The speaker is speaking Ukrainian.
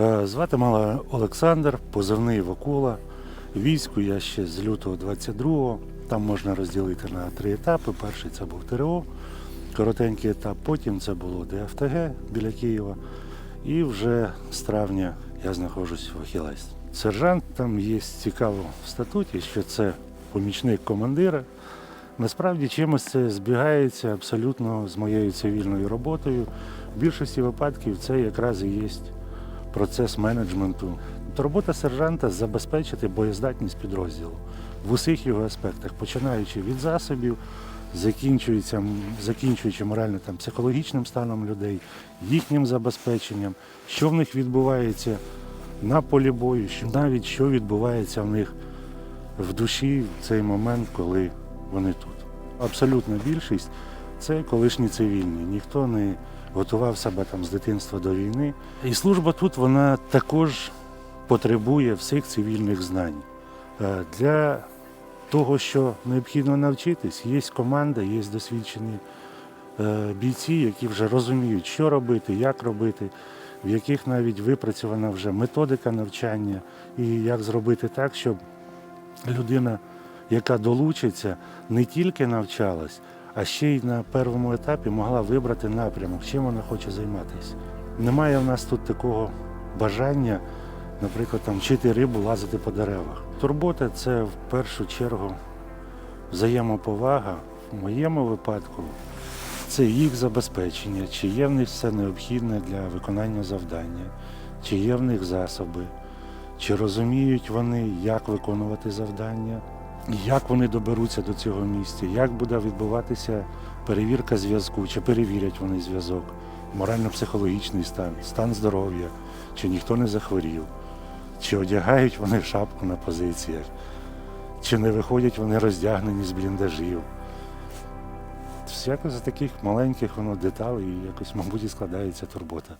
Е, Звати мала Олександр, позивний Вакула. Війську я ще з лютого 22-го. Там можна розділити на три етапи. Перший це був ТРО, коротенький етап. Потім це було ДФТГ біля Києва. І вже з травня я знаходжусь в Ахілесі. Сержант там є цікаво в статуті, що це помічник командира. Насправді чимось це збігається абсолютно з моєю цивільною роботою. В більшості випадків це якраз і є процес менеджменту. Тобто Робота сержанта забезпечити боєздатність підрозділу в усіх його аспектах, починаючи від засобів, закінчуючи морально там, психологічним станом людей, їхнім забезпеченням, що в них відбувається на полі бою, що навіть що відбувається в них в душі в цей момент, коли вони тут. Абсолютна більшість це колишні цивільні. Ніхто не готував себе там з дитинства до війни. І служба тут вона також потребує всіх цивільних знань. Е, Для того, що необхідно навчитись, є команда, є досвідчені е, бійці, які вже розуміють, що робити, як робити, в яких навіть випрацьована вже методика навчання, і як зробити так, щоб людина, яка долучиться, не тільки навчалась, а ще й на першому етапі могла вибрати напрямок, чим вона хоче займатися. Немає в нас тут такого бажання, наприклад, там вчити рибу, лазити по деревах. Турбота це в першу чергу взаємоповага. В моєму випадку це їх забезпечення, чи є в них все необхідне для виконання завдання, чи є в них засоби, чи розуміють вони, як виконувати завдання, як вони доберуться до цього місця, як буде відбуватися перевірка зв'язку, чи перевірять вони зв'язок, морально-психологічний стан, стан здоров'я, чи ніхто не захворів, чи одягають вони шапку на позиціях, чи не виходять вони роздягнені з бліндажів. Якось з таких маленьких воно деталей, якось, мабуть, і складається турбота.